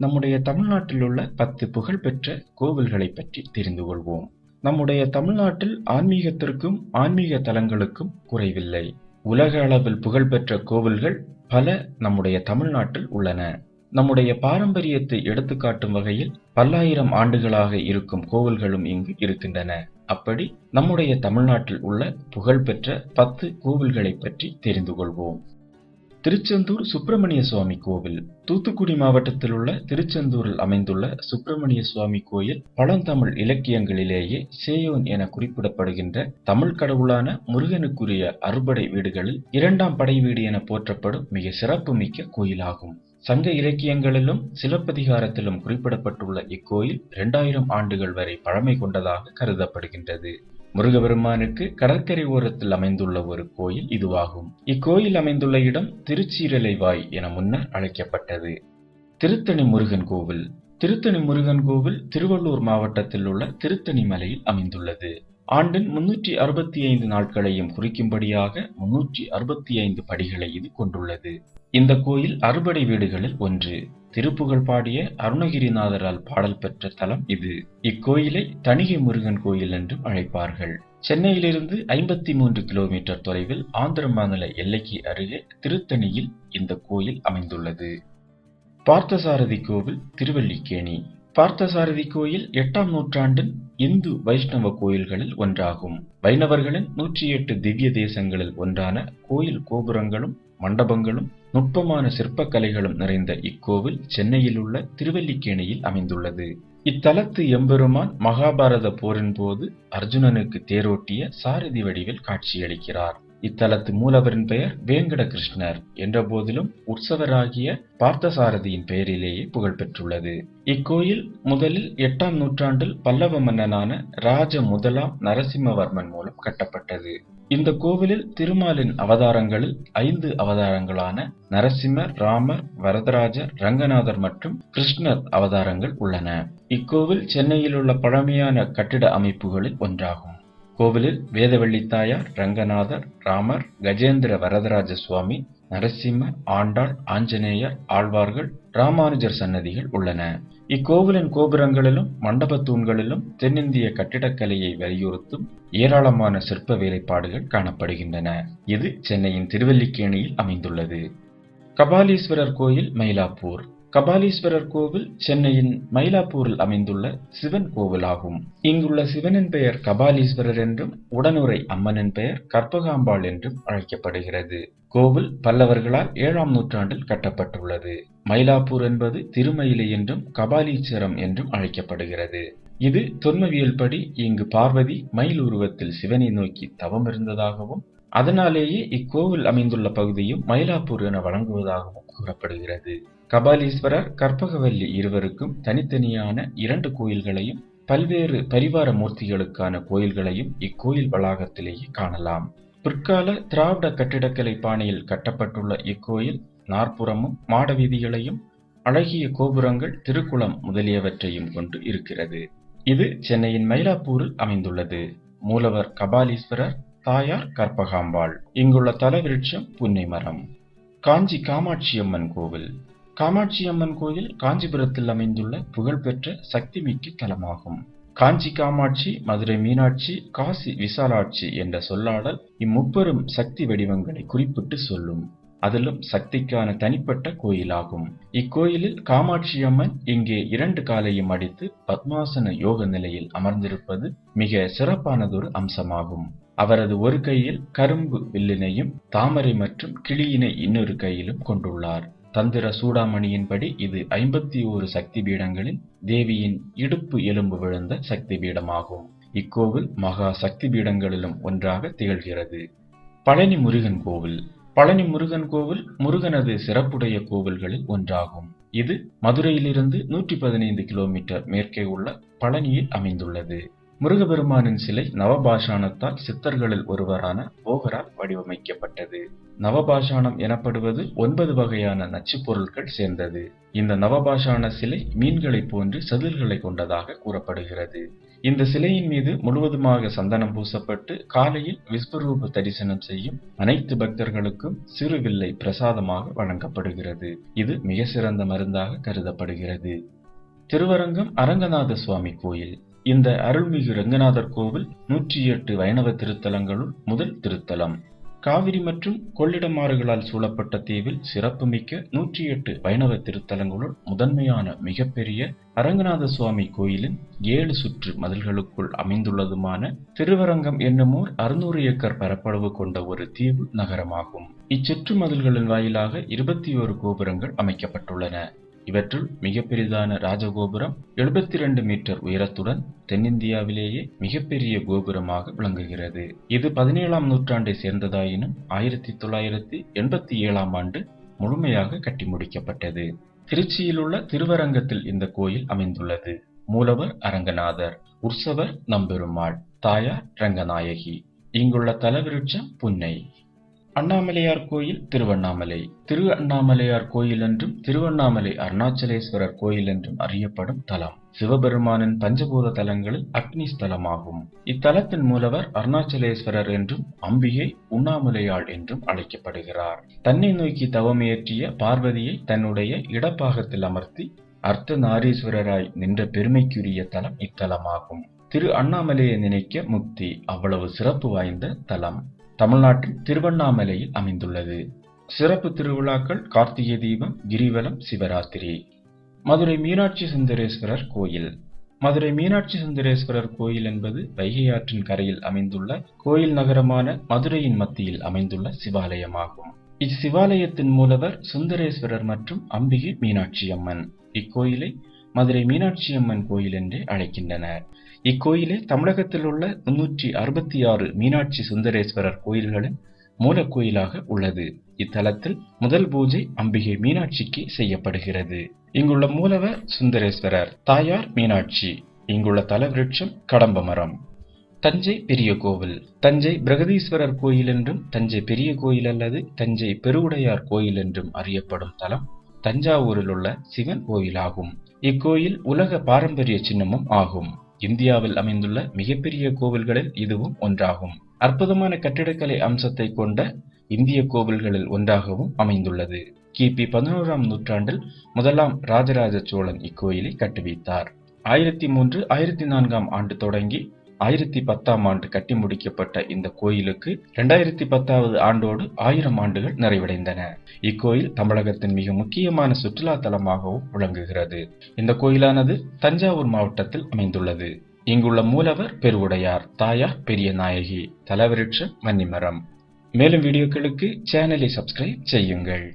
நம்முடைய தமிழ்நாட்டில் உள்ள பத்து புகழ்பெற்ற கோவில்களை பற்றி தெரிந்து கொள்வோம். நம்முடைய தமிழ்நாட்டில் ஆன்மீகத்திற்கும் ஆன்மீக தலங்களுக்கும் குறைவில்லை. உலக அளவில் புகழ்பெற்ற கோவில்கள் பல நம்முடைய தமிழ்நாட்டில் உள்ளன. நம்முடைய பாரம்பரியத்தை எடுத்துக்காட்டும் வகையில் பல்லாயிரம் ஆண்டுகளாக இருக்கும் கோவில்களும் இங்கு இருக்கின்றன. அப்படி நம்முடைய தமிழ்நாட்டில் உள்ள புகழ்பெற்ற பத்து கோவில்களை பற்றி தெரிந்து கொள்வோம். திருச்செந்தூர் சுப்பிரமணிய சுவாமி கோவில். தூத்துக்குடி மாவட்டத்தில் உள்ள திருச்செந்தூரில் அமைந்துள்ள சுப்பிரமணிய சுவாமி கோயில் பழந்தமிழ் இலக்கியங்களிலேயே சேயோன் என குறிப்பிடப்படுகின்ற தமிழ் கடவுளான முருகனுக்குரிய அறுபடை வீடுகளில் இரண்டாம் படை வீடு என போற்றப்படும் மிக சிறப்புமிக்க கோயிலாகும். சங்க இலக்கியங்களிலும் சிலப்பதிகாரத்திலும் குறிப்பிடப்பட்டுள்ள இக்கோயில் இரண்டாயிரம் ஆண்டுகள் வரை பழமை கொண்டதாக கருதப்படுகின்றது. முருகபெருமானுக்கு கடற்கரை ஓரத்தில் அமைந்துள்ள ஒரு கோயில் இதுவாகும். இக்கோயில் அமைந்துள்ள இடம் திருச்சீரலைவாய் என முன்னர் அழைக்கப்பட்டது. திருத்தணி முருகன் கோவில். திருத்தணி முருகன் கோவில் திருவள்ளூர் மாவட்டத்தில் உள்ள திருத்தணி மலையில் அமைந்துள்ளது. ஆண்டின் முன்னூற்றி அறுபத்தி ஐந்து நாட்களையும் குறிக்கும்படியாக முன்னூற்றி அறுபத்தி ஐந்து படிகளை இது கொண்டுள்ளது. இந்த கோயில் அறுபடை வீடுகளில் ஒன்று. திருப்புகழ் பாடிய அருணகிரிநாதரால் பாடல் பெற்ற தலம் இது. இக்கோயிலை தணிகை முருகன் கோயில் என்றும் அழைப்பார்கள். சென்னையிலிருந்து ஐம்பத்தி மூன்று கிலோமீட்டர் தொலைவில் ஆந்திர மாநில எல்லைக்கு அருகே திருத்தணியில் இந்த கோயில் அமைந்துள்ளது. பார்த்தசாரதி கோவில் திருவல்லிக்கேணி. பார்த்தசாரதி கோயில் எட்டாம் நூற்றாண்டின் இந்து வைஷ்ணவ கோயில்களில் ஒன்றாகும். வைணவர்களின் நூற்றி எட்டு திவ்ய தேசங்களில் ஒன்றான கோயில் கோபுரங்களும் மண்டபங்களும் நுட்பமான சிற்பக்கலைகளும் நிறைந்த இக்கோவில் சென்னையில் உள்ள திருவல்லிக்கேணியில் அமைந்துள்ளது. இத்தலத்து எம்பெருமான் மகாபாரத போரின் போது அர்ஜுனனுக்கு தேரோட்டிய சாரதி வடிவில் காட்சியளிக்கிறார். இத்தலத்து மூலவரின் பெயர் வேங்கட கிருஷ்ணர் என்ற போதிலும் உற்சவராகிய பார்த்தசாரதியின் பெயரிலேயே புகழ்பெற்றுள்ளது இக்கோயில் முதலில் எட்டாம் நூற்றாண்டில் பல்லவ மன்னனான ராஜ முதலாம் நரசிம்மவர்மன் மூலம் கட்டப்பட்டது. இந்த கோவிலில் திருமாலின் அவதாரங்களில் ஐந்து அவதாரங்களான நரசிம்மர் ராமர் வரதராஜர் ரங்கநாதர் மற்றும் கிருஷ்ணர் அவதாரங்கள் உள்ளன. இக்கோவில் சென்னையில் உள்ள பழமையான கட்டிட அமைப்புகளில் ஒன்றாகும். கோவிலில் வேதவள்ளி தாயார் ரங்கநாதர் ராமர் கஜேந்திர வரதராஜ சுவாமி நரசிம்ம ஆண்டாள் ஆஞ்சநேயர் ஆழ்வார்கள் ராமானுஜர் சன்னதிகள் உள்ளன. இக்கோவிலின் கோபுரங்களிலும் மண்டபத் தூண்களிலும் தென்னிந்திய கட்டிடக்கலையை வலியுறுத்தும் ஏராளமான சிற்ப வேலைப்பாடுகள் காணப்படுகின்றன. இது சென்னையின் திருவல்லிக்கேணியில் அமைந்துள்ளது. கபாலீஸ்வரர் கோயில் மயிலாப்பூர். கபாலீஸ்வரர் கோவில் சென்னையின் மயிலாப்பூரில் அமைந்துள்ள சிவன் கோவிலாகும். இங்குள்ள சிவனின் பெயர் கபாலீஸ்வரர் என்றும் உடனுரை அம்மனின் பெயர் கற்பகாம்பாள் என்றும் அழைக்கப்படுகிறது. கோவில் பல்லவர்களால் ஏழாம் நூற்றாண்டில் கட்டப்பட்டுள்ளது. மயிலாப்பூர் என்பது திருமயிலை என்றும் கபாலீஸ்வரம் என்றும் அழைக்கப்படுகிறது. இது தொன்மவியல் படி இங்கு பார்வதி மயில் உருவத்தில் சிவனை நோக்கி தவம் இருந்ததாகவும் அதனாலேயே இக்கோவில் அமைந்துள்ள பகுதியும் மயிலாப்பூர் என வழங்குவதாகவும் கூறப்படுகிறது. கபாலீஸ்வரர் கற்பகவல்லி இருவருக்கும் தனித்தனியான இரண்டு கோயில்களையும் பல்வேறு பரிவார மூர்த்திகளுக்கான கோயில்களையும் இக்கோயில் வளாகத்திலேயே காணலாம். பிற்கால திராவிட கட்டிடக்கலை பாணியில் கட்டப்பட்டுள்ள இக்கோயில் நாற்புறமும் மாட வீதிகளையும் அழகிய கோபுரங்கள் திருக்குளம் முதலியவற்றையும் கொண்டு இருக்கிறது. இது சென்னையின் மயிலாப்பூரில் அமைந்துள்ளது. மூலவர் கபாலீஸ்வரர் தாயார் கற்பகாம்பாள். இங்குள்ள தலவிருட்சம் புன்னை மரம். காஞ்சி காமாட்சியம்மன் கோவில். காமாட்சியம்மன் கோயில் காஞ்சிபுரத்தில் அமைந்துள்ள புகழ்பெற்ற சக்திமிக்க தலமாகும். காஞ்சி காமாட்சி மதுரை மீனாட்சி காசி விசாலாட்சி என்ற சொல்லாடல் இம்முப்பெரும் சக்தி வடிவங்களை குறிப்பிட்டு சொல்லும். அதிலும் சக்திக்கான தனிப்பட்ட கோயிலாகும். இக்கோயிலில் காமாட்சி அம்மன் இங்கே இரண்டு காலையும் அடித்து பத்மாசன யோக நிலையில் அமர்ந்திருப்பது மிக சிறப்பானதொரு அம்சமாகும். அவரது ஒரு கையில் கரும்பு வில்லினையும் தாமரை மற்றும் கிளியினை இன்னொரு கையிலும் கொண்டுள்ளார். தந்திர சூடாமணியின்படி இது ஐம்பத்தி ஓரு சக்தி பீடங்களில் தேவியின் இடுப்பு எலும்பு விழுந்த சக்தி பீடமாகும் இக்கோவில் மகா சக்தி பீடங்களிலும் ஒன்றாக திகழ்கிறது. பழனி முருகன் கோவில். பழனி முருகன் கோவில் முருகனது சிறப்புடைய கோவில்களில் ஒன்றாகும். இது மதுரையிலிருந்து நூற்றி பதினைந்து கிலோமீட்டர் மேற்கே உள்ள பழனியில் அமைந்துள்ளது. முருகபெருமானின் சிலை நவபாஷாணத்தால் சித்தர்களில் ஒருவரான போகரால் வடிவமைக்கப்பட்டது. நவபாஷாணம் எனப்படுவது ஒன்பது வகையான நச்சுப் பொருட்கள் சேர்ந்தது. இந்த நவபாஷாண சிலை மீன்களைப் போன்று செதில்களை கொண்டதாக கூறப்படுகிறது. இந்த சிலையின் மீது முழுவதுமாக சந்தனம் பூசப்பட்டு காலையில் விஸ்வரூப தரிசனம் செய்யும் அனைத்து பக்தர்களுக்கும் சிறுவில்லை பிரசாதமாக வழங்கப்படுகிறது. இது மிக சிறந்த மருந்தாக கருதப்படுகிறது. திருவரங்கம் அரங்கநாத சுவாமி கோயில். இந்த அருள்மிகு ரங்கநாதர் கோவில் நூற்றி எட்டு வைணவ திருத்தலங்களுள் முதல் திருத்தலம். காவிரி மற்றும் கொள்ளிடமாறுகளால் சூழப்பட்ட தீவில் சிறப்புமிக்க நூற்றி எட்டு வைணவ திருத்தலங்களுள் முதன்மையான மிகப்பெரிய அரங்கநாத சுவாமி கோயிலின் ஏழு சுற்று மதில்களுக்குள் அமைந்துள்ளதுமான திருவரங்கம் என்னுமோர் அறுநூறு ஏக்கர் பரப்பளவு கொண்ட ஒரு தீவு நகரமாகும். இச்சுற்று மதில்களின் வாயிலாக இருபத்தி ஓரு கோபுரங்கள் அமைக்கப்பட்டுள்ளன. இவற்றுள் மிக பெரிதான ராஜகோபுரம் எழுபத்தி இரண்டு மீட்டர் உயரத்துடன் தென்னிந்தியாவிலேயே மிகப்பெரிய கோபுரமாக விளங்குகிறது. இது பதினேழாம் நூற்றாண்டை சேர்ந்ததாயினும் ஆயிரத்தி தொள்ளாயிரத்தி எண்பத்தி ஏழாம் ஆண்டு முழுமையாக கட்டி முடிக்கப்பட்டது. திருச்சியிலுள்ள திருவரங்கத்தில் இந்த கோயில் அமைந்துள்ளது. மூலவர் அரங்கநாதர் உற்சவர் நம்பெருமாள் தாயார் ரங்கநாயகி. இங்குள்ள தலவிருட்சம் புன்னை. அண்ணாமலையார் கோயில் திருவண்ணாமலை. திரு அண்ணாமலையார் கோயில் என்றும் திருவண்ணாமலை அருணாச்சலேஸ்வரர் கோயில் என்றும் அறியப்படும் தலம். சிவபெருமானின் பஞ்சபூத தலங்களில் அக்னி ஸ்தலமாகும். இத்தலத்தின் மூலவர் அருணாச்சலேஸ்வரர் என்றும் அம்பிகை உண்ணாமலையாள் என்றும் அழைக்கப்படுகிறார். தன்னை நோக்கி தவமியற்றிய பார்வதியை தன்னுடைய இடப்பாகத்தில் அமர்த்தி அர்த்த நாரீஸ்வரராய் நின்ற பெருமைக்குரிய தலம் இத்தலமாகும். திரு அண்ணாமலையை நினைக்க முக்தி அவ்வளவு சிறப்பு வாய்ந்த தலம். தமிழ்நாட்டின் திருவண்ணாமலையில் அமைந்துள்ளது. சிறப்பு திருவிழாக்கள் கார்த்திகை தீபம் கிரிவலம் சிவராத்திரி. மதுரை மீனாட்சி சுந்தரேஸ்வரர் கோயில். மதுரை மீனாட்சி சுந்தரேஸ்வரர் கோயில் என்பது வைகை ஆற்றின் கரையில் அமைந்துள்ள கோயில் நகரமான மதுரையின் மத்தியில் அமைந்துள்ள சிவாலயமாகும். இச்சிவாலயத்தின் மூலவர் சுந்தரேஸ்வரர் மற்றும் அம்பிகை மீனாட்சி அம்மன். இக்கோயிலை மதுரை மீனாட்சி அம்மன் கோயில் என்றே அழைக்கின்றனர். இக்கோயிலே தமிழகத்தில் உள்ள முன்னூற்றி அறுபத்தி ஆறு மீனாட்சி சுந்தரேஸ்வரர் கோயில்களின் மூலக்கோயிலாக உள்ளது. இத்தலத்தில் முதல் பூஜை அம்பிகை மீனாட்சிக்கு செய்யப்படுகிறது. இங்குள்ள மூலவர் சுந்தரேஸ்வரர் தாயார் மீனாட்சி. இங்குள்ள தலவிருட்சம் கடம்ப மரம் தஞ்சை பெரிய கோவில். தஞ்சை பிரகதீஸ்வரர் கோயில் என்றும் தஞ்சை பெரிய கோயில் அல்லது தஞ்சை பெருவுடையார் கோயில் என்றும் அறியப்படும் தலம் தஞ்சாவூரில் உள்ள சிவன் கோயிலாகும். இக்கோயில் உலக பாரம்பரிய சின்னமும் ஆகும். இந்தியாவில் அமைந்துள்ள மிகப்பெரிய கோவில்களில் இதுவும் ஒன்றாகும். அற்புதமான கட்டிடக்கலை அம்சத்தை கொண்ட இந்திய கோவில்களில் ஒன்றாகவும் அமைந்துள்ளது. கிபி பதினோராம் நூற்றாண்டில் முதலாம் ராஜராஜ சோழன் இக்கோயிலை கட்டுவித்தார். ஆயிரத்தி மூன்று ஆயிரத்தி நான்காம் ஆண்டு தொடங்கி ஆயிரத்தி பத்தாம் ஆண்டு கட்டி முடிக்கப்பட்ட இந்த கோயிலுக்கு இரண்டாயிரத்தி பத்தாவது ஆண்டோடு ஆயிரம் ஆண்டுகள் நிறைவடைந்தன. இக்கோயில் தமிழகத்தின் மிக முக்கியமான சுற்றுலா தலமாகவும் விளங்குகிறது. இந்த கோயிலானது தஞ்சாவூர் மாவட்டத்தில் அமைந்துள்ளது. இங்குள்ள மூலவர் பெருவுடையார் தாயார் பெரிய நாயகி தலவிருட்சம் வன்னிமரம் மேலும் வீடியோக்களுக்கு சேனலை சப்ஸ்கிரைப் செய்யுங்கள்.